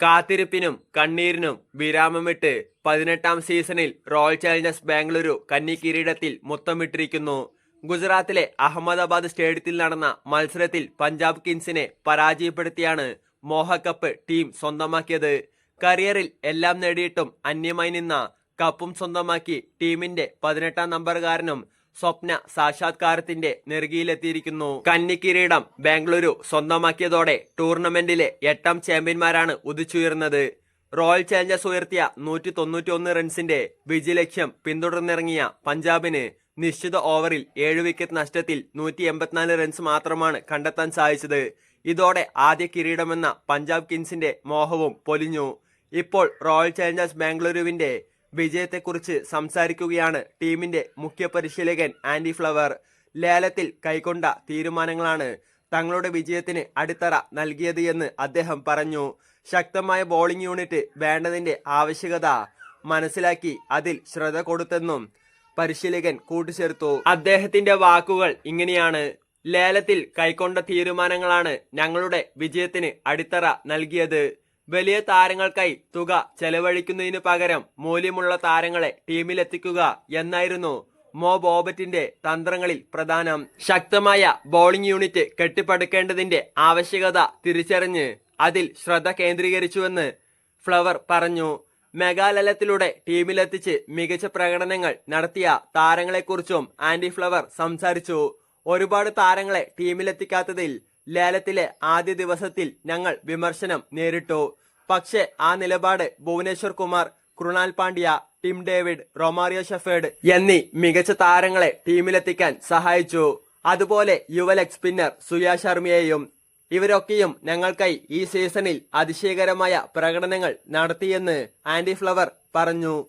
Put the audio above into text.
കാത്തിരിപ്പിനും കണ്ണീരിനും വിരാമമിട്ട് പതിനെട്ടാം സീസണിൽ royal challengers Bengaluru കന്നി കിരീടത്തിൽ മുത്തമിട്ടിരിക്കുന്നു. ഗുജറാത്തിലെ അഹമ്മദാബാദ് സ്റ്റേഡിയത്തിൽ നടന്ന മത്സരത്തിൽ പഞ്ചാബ് കിങ്സിനെ പരാജയപ്പെടുത്തിയാണ് മോഹക്കപ്പ് ടീം സ്വന്തമാക്കിയത്. കരിയറിൽ എല്ലാം നേടിയിട്ടും അന്യമായി നിന്ന കപ്പും സ്വന്തമാക്കി ടീമിന്റെ പതിനെട്ടാം നമ്പറുകാരനും സ്വപ്ന സാക്ഷാത്കാരത്തിന്റെ നെറുകിയിലെത്തിയിരിക്കുന്നു. കന്നി കിരീടം ബാംഗ്ലൂരു സ്വന്തമാക്കിയതോടെ ടൂർണമെന്റിലെ എട്ടാം ചാമ്പ്യന്മാരാണ് ഉദിച്ചുയർന്നത്. റോയൽ ചാലഞ്ചേഴ്സ് ഉയർത്തിയ നൂറ്റി തൊണ്ണൂറ്റി ഒന്ന് റൺസിന്റെ വിജയലക്ഷ്യം പിന്തുടർന്നിറങ്ങിയ പഞ്ചാബിന് നിശ്ചിത ഓവറിൽ ഏഴ് വിക്കറ്റ് നഷ്ടത്തിൽ നൂറ്റി എൺപത്തിനാല് റൺസ് മാത്രമാണ് കണ്ടെത്താൻ സാധിച്ചത്. ഇതോടെ ആദ്യ കിരീടമെന്ന പഞ്ചാബ് കിങ്സിന്റെ മോഹവും പൊലിഞ്ഞു. ഇപ്പോൾ റോയൽ ചാലഞ്ചേഴ്സ് ബാംഗ്ലൂരുവിന്റെ വിജയത്തെക്കുറിച്ച് സംസാരിക്കുകയാണ് ടീമിന്റെ മുഖ്യ പരിശീലകൻ ആൻഡി ഫ്ലവർ. ലേലത്തിൽ കൈക്കൊണ്ട തീരുമാനങ്ങളാണ് തങ്ങളുടെ വിജയത്തിന് അടിത്തറ നൽകിയത് എന്ന് അദ്ദേഹം പറഞ്ഞു. ശക്തമായ ബോളിംഗ് യൂണിറ്റ് വേണ്ടതിന്റെ ആവശ്യകത മനസ്സിലാക്കി അതിൽ ശ്രദ്ധ കൊടുത്തെന്നും പരിശീലകൻ കൂട്ടിച്ചേർത്തു. അദ്ദേഹത്തിന്റെ വാക്കുകൾ ഇങ്ങനെയാണ്. ലേലത്തിൽ കൈക്കൊണ്ട തീരുമാനങ്ങളാണ് ഞങ്ങളുടെ വിജയത്തിന് അടിത്തറ നൽകിയത്. വലിയ താരങ്ങൾക്കായി തുക ചെലവഴിക്കുന്നതിന് പകരം മൂല്യമുള്ള താരങ്ങളെ ടീമിലെത്തിക്കുക എന്നായിരുന്നു മോ ബോബറ്റിന്റെ തന്ത്രങ്ങളിൽ പ്രധാനം. ശക്തമായ ബോളിംഗ് യൂണിറ്റ് കെട്ടിപ്പടുക്കേണ്ടതിന്റെ ആവശ്യകത തിരിച്ചറിഞ്ഞ് അതിൽ ശ്രദ്ധ കേന്ദ്രീകരിച്ചുവെന്ന് ഫ്ലവർ പറഞ്ഞു. മെഗാലയത്തിലൂടെ ടീമിലെത്തിച്ച് മികച്ച പ്രകടനങ്ങൾ നടത്തിയ താരങ്ങളെക്കുറിച്ചും ആന്റി ഫ്ലവർ സംസാരിച്ചു. ഒരുപാട് താരങ്ങളെ ടീമിലെത്തിക്കാത്തതിൽ ലേലത്തിലെ ആദ്യ ദിവസത്തിൽ ഞങ്ങൾ വിമർശനം നേരിട്ടു. പക്ഷേ ആ നിലപാട് Bhuvneshwar Kumar Krunal Pandya Tim David Romario Shepherd എന്നീ മികച്ച താരങ്ങളെ ടീമിലെത്തിക്കാൻ സഹായിച്ചു. അതുപോലെ യുവ ലെഗ് സ്പിന്നർ സുയാ ശർമ്മയെയും ഇവരൊക്കെയും ഞങ്ങൾക്കായി ഈ സീസണിൽ അതിശയകരമായ പ്രകടനങ്ങൾ നടത്തിയെന്ന് ആൻഡി ഫ്ലവർ പറഞ്ഞു.